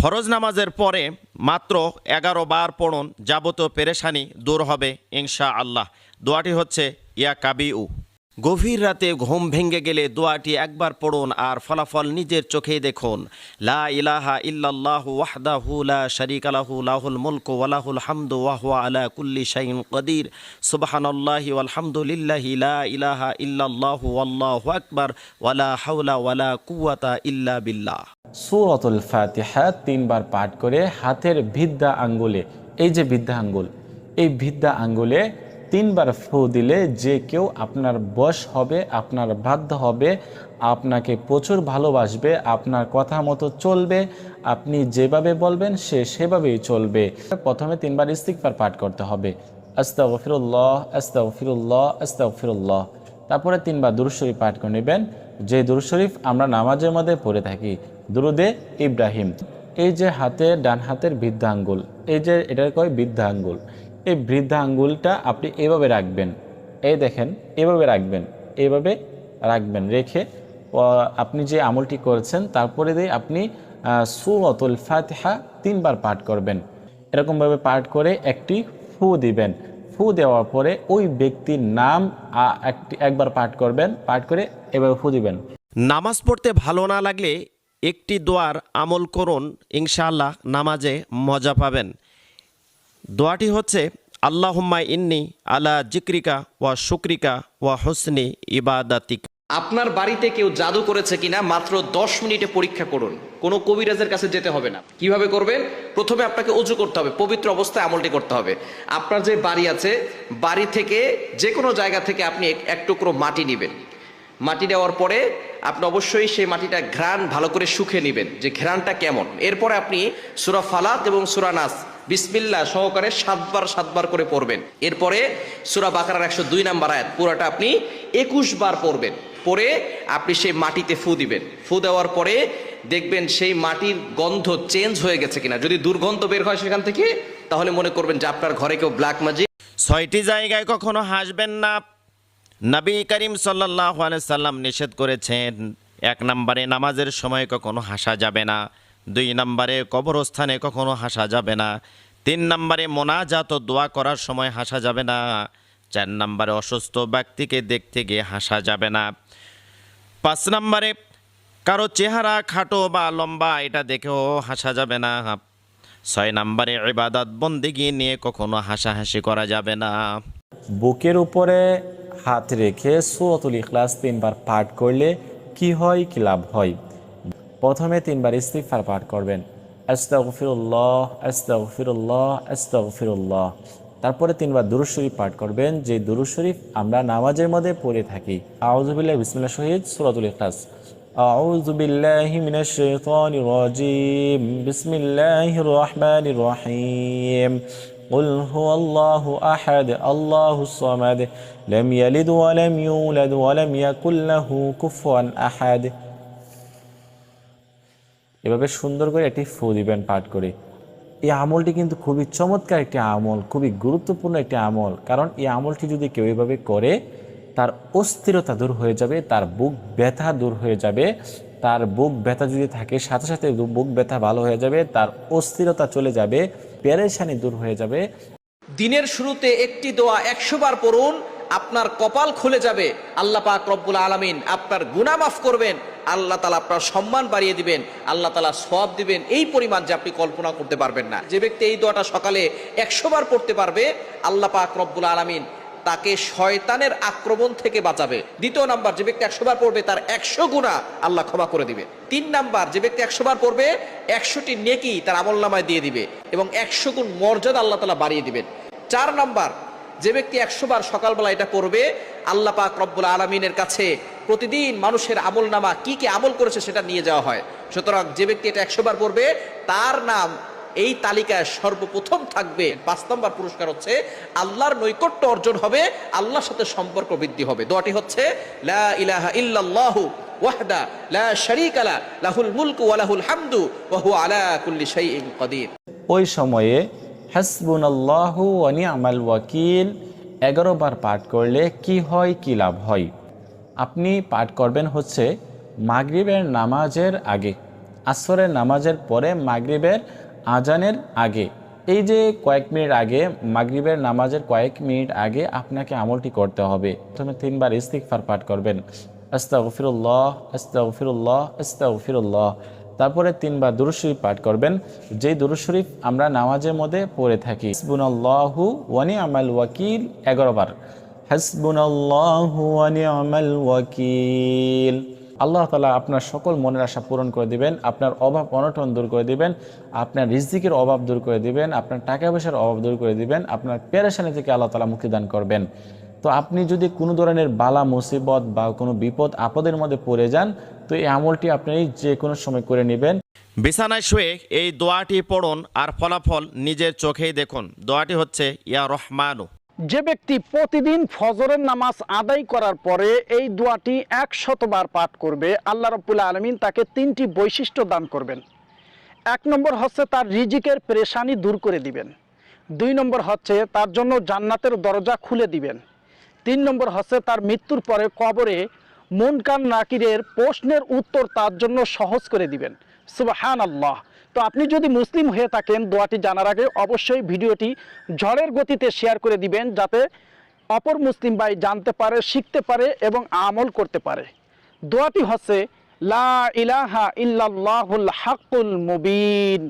ফরজ নামাজের পরে মাত্র এগারো বার পড়ন, যাবতীয় পেরেশানি দূর হবে ইনশা আল্লাহ দোয়াটি হচ্ছে, ইয়া কাবিউ। গভীর রাতে ঘুম ভেঙে গেলে দোয়াটি একবার পড়ুন আর ফলাফল নিজের চোখে দেখুন। লা ইলাহা ইল্লাল্লাহ ওয়াহদাহু লা শারীকা লাহু, লাহুল মুলকু ওয়া লাহুল হামদু ওয়া হুয়া আলা কুল্লি শাইইন কদির। সুবহানাল্লাহি ওয়াল হামদুলিল্লাহি লা ইলাহা ইল্লাল্লাহু ওয়াল্লাহু আকবার ওয়ালা হাওলা ওয়ালা কুওয়াতা ইল্লা বিল্লাহ। সুরতুল ফাতিহা তিনবার পাঠ করে হাতের ভিদ্যা আঙ্গুলে, এই যে ভিদ্যা আঙ্গুল, এই ভিদ্যা আঙ্গুলে তিনবার ফু দিলে যে কেউ আপনার বশ হবে, আপনার বাধ্য হবে, আপনাকে প্রচুর ভালোবাসবে, আপনার কথা মতো চলবে, আপনি যেভাবে বলবেন সে সেভাবেই চলবে। প্রথমে তিনবার ইস্তিকবার পাঠ করতে হবে। আস্তাগফিরুল্লাহ আস্তাগফিরুল্লাহ আস্তাগফিরুল্লাহ। তারপরে তিনবার দুরুদ শরীফ পাঠ করে নেবেন। যে দুরুশরীফ আমরা নামাজের মধ্যে পড়ে থাকি, দুরুদে ইব্রাহিম। এই যে হাতে, ডান হাতের বৃদ্ধা আঙ্গুল এই যে এটার কয় বৃদ্ধা আঙ্গুল এই বৃদ্ধা আঙ্গুলটা আপনি এভাবে রাখবেন। এই দেখেন, এভাবে রাখবেন এভাবে রাখবেন। রেখে আপনি যে আমলটি করেছেন, তারপরে দিয়ে আপনি সুরতুল ফাতিহা তিনবার পাঠ করবেন। এরকমভাবে পাঠ করে একটি ফু দিবেন। ফু দেওয়ার পরে ওই ব্যক্তির নাম একটি, একবার পাঠ করবেন, পাঠ করে এভাবে ফু দিবেন। নামাজ পড়তে ভালো না লাগলে একটি দোয়ার আমল করুন, ইনশাআল্লাহ নামাজে মজা পাবেন। দোয়াটি হচ্ছে, আল্লাহুম্মা ইন্নি আলা জিক্রিকা ওয়া শুক্রিকা ওয়া হোসনি ইবাদাতিক। আপনার বাড়িতে কেউ জাদু করেছে কিনা মাত্র দশ মিনিটে পরীক্ষা করুন। কোনো কবিরাজের কাছে যেতে হবে না। কীভাবে করবেন? প্রথমে আপনাকে অজু করতে হবে, পবিত্র অবস্থায় আমলটি করতে হবে। আপনার যে বাড়ি আছে, বাড়ি থেকে যে কোনো জায়গা থেকে আপনি এক টুকরো মাটি নেবেন। মাটি নেওয়ার পরে আপনি অবশ্যই সেই মাটিটা ঘ্রাণ ভালো করে শুকে নেবেন, যে ঘ্রাণটা কেমন। এরপরে আপনি সুরা ফালাত এবং সুরা নাস বিসমিল্লা সহকারে সাতবার সাতবার করে পড়বেন। এরপরে সুরা বাকারার একশো দুই নাম্বার আয়াত, পুরাটা আপনি একুশ বার পড়বেন। পরে আপনি সেই মাটিতে ফু দিবেন। ফু দেওয়ার পরে দেখবেন সেই মাটির গন্ধ চেঞ্জ হয়ে গেছে কিনা। যদি দুর্গন্ধ বের হয় সেখান থেকে, তাহলে মনে করবেন যে আপনার ঘরে কেউ ব্ল্যাক ম্যাজিক ছয়টি জায়গায় কখনো হাসবেন না। নবী করিম সাল্লাহ সাল্লাম নিষেধ করেছেন, এক নম্বরে নামাজের সময় কখনো হাসা যাবে না, দুই নম্বরে কবরস্থানে কখনো হাসা যাবে না, তিন নম্বরে মোনাজাত দোয়া করার সময় হাসা যাবে না, চার নম্বরে অসুস্থ ব্যক্তিকে দেখতে গিয়ে হাসা যাবে না, পাঁচ নম্বরে কারও চেহারা খাটো বা লম্বা এটা দেখেও হাসা যাবে না, ছয় নম্বরে ইবাদত বন্দিগি নিয়ে কখনো হাসাহাসি করা যাবে না। বুকের উপরে হাত রেখে সুরতুল ইখলাস তিনবার পাঠ করলে কি হয় কি লাভ হয় প্রথমে তিনবার ইস্তিগফার পাঠ করবেন আস্তাগফিরুল্লাহ আস্তাগফিরুল্লাহ আস্তাগফিরুল্লাহ তারপরে তিনবার দুরুদ শরীফ পাঠ করবেন যে দুরুদ শরীফ আমরা নামাজের মধ্যে পড়ে থাকি আউযুবিল্লাহ বিসমিল্লাহ শহীদ সূরাতুল ইখলাস أعوذ بالله من الشيطان الرجيم بسم الله الرحمن الرحيم قل هو الله أحد الله الصمد لم يلد ولم يولد ولم يكن له كفوا أحد এভাবে সুন্দর করে একটি ফু দিবেন পাঠ করে এই আমলটি কিন্তু খুবই চমৎকার একটি আমল খুবই গুরুত্বপূর্ণ একটি আমল কারণ এই আমলটি যদি কেউ এভাবে করে তার অস্থিরতা দূর হয়ে যাবে তার বুক ব্যথা দূর হয়ে যাবে তার বুক ব্যথা যদি থাকে সাথে সাথে বুক ব্যথা ভালো হয়ে যাবে তার অস্থিরতা চলে যাবে পেরেশানি দূর হয়ে যাবে। দিনের শুরুতে একটি দোয়া একশো বার পড়ুন, আপনার কপাল খুলে যাবে। আল্লাহ পাক রব্বুল আলমিন আপনার গুনা মাফ করবেন, আল্লাহ তালা আপনার সম্মান বাড়িয়ে দিবেন, আল্লাহ তালা সব দিবেন। এই পরিমাণ যে আপনি কল্পনা করতে পারবেন না। যে ব্যক্তি এই দোয়াটা সকালে একশো বার পড়তে পারবে, আল্লাহ পাক রব্বুল আলমিন তাকে শয়তানের আক্রমণ থেকে বাঁচাবে। দ্বিতীয় নাম্বার, যে ব্যক্তি একশো বার পড়বে, তার একশো গুণা আল্লাহ ক্ষমা করে দিবে। তিন নাম্বার, যে ব্যক্তি একশো বার পড়বে, একশোটি নেকি তার আমল নামায় দিয়ে দিবে এবং একশো গুণ মর্যাদা আল্লাহ তালা বাড়িয়ে দিবেন। চার নাম্বার, যে ব্যক্তি একশো বার সকালবেলা এটা করবে আল্লাহ পাক রব্বুল আলমিনের কাছে প্রতিদিন মানুষের আমল নামা কি কি আমল করেছে সেটা নিয়ে যাওয়া হয়। সুতরাং যে ব্যক্তি এটা একশো বার পড়বে, তার নাম এই তালিকায় সর্বপ্রথম থাকবে, পাঁচ নম্বর পুরস্কার হচ্ছে আল্লাহর নৈকট্য অর্জন হবে, আল্লাহর সাথে সম্পর্ক বৃদ্ধি হবে। দোয়াটি হচ্ছে, লা ইলাহা ইল্লাল্লাহু ওয়াহদা ওয়া হামদু, ওয়া আলা ওই সময়ে হাসবুন আল্লাহু আমাল ওয়াকিল এগারো বার পাঠ করলে কি হয়, কি লাভ হয়? আপনি পাঠ করবেন হচ্ছে, মাগরিবের নামাজের আগে। আসরের নামাজের পরে মাগরিবের আজানের আগে। এই যে কয়েক মিনিট আগে, মাগরিবের নামাজের কয়েক মিনিট আগে আপনাকে আমলটি করতে হবে। প্রথমে তিনবার ইস্তিগফার পাঠ করবেন। আস্তাগফিরুল্লাহ আস্তাগফিরুল্লাহ আস্তাগফিরুল্লাহ। তারপরে তিনবার দুরুদ শরীফ পাঠ করবেন। যেই দুরুদ শরীফ আমরা নামাজের মধ্যে পড়ে থাকি। হাসবুনাল্লাহু ওয়া নি'মাল ওয়াকিল 11 বার। হাসবুনাল্লাহু ওয়া নি'মাল ওয়াকিল। আল্লাহ তালা আপনার সকল মনের আশা পূরণ করে দিবেন, আপনার অভাব অনটন দূর করে দিবেন, আপনার রিজিকের অভাব দূর করে দিবেন, আপনার টাকা পয়সার অভাব দূর করে দিবেন, আপনার পেরেশানি থেকে আল্লাহ তালা মুক্তিদান করবেন। তো আপনি যদি কোনো ধরনের বালা, মুসিবত বা কোনো বিপদ আপদের মধ্যে পড়ে যান, তো এই আমলটি আপনি যে কোনো সময় করে নেবেন। বিছানায় শুয়ে এই দোয়াটি পড়ুন আর ফলাফল নিজের চোখেই দেখুন। দোয়াটি হচ্ছে, ইয়া রহমানু। যে ব্যক্তি প্রতিদিন ফজরের নামাজ আদায় করার পরে এই দোয়াটি এক শতবার পাঠ করবে, আল্লাহ রব্বুল আলমিন তাকে তিনটি বৈশিষ্ট্য দান করবেন। এক নম্বর হচ্ছে তার রিজিকের পেরেশানি দূর করে দিবেন। দুই নম্বর হচ্ছে তার জন্য জান্নাতের দরজা খুলে দিবেন। তিন নম্বর হচ্ছে তার মৃত্যুর পরে কবরে মুনকান নাকিরের প্রশ্নের উত্তর তার জন্য সহজ করে দিবেন। সুবাহান আল্লাহ তো আপনি যদি মুসলিম হয়ে থাকেন, দোয়াটি জানার আগে অবশ্যই ভিডিওটি ঝড়ের গতিতে শেয়ার করে দিবেন, যাতে অপর মুসলিম ভাই জানতে পারে, শিখতে পারে এবং আমল করতে পারে। দোয়াটি হচ্ছে, লা ইলাহা ইল্লাল্লাহুল হাক্কুল মুবিন।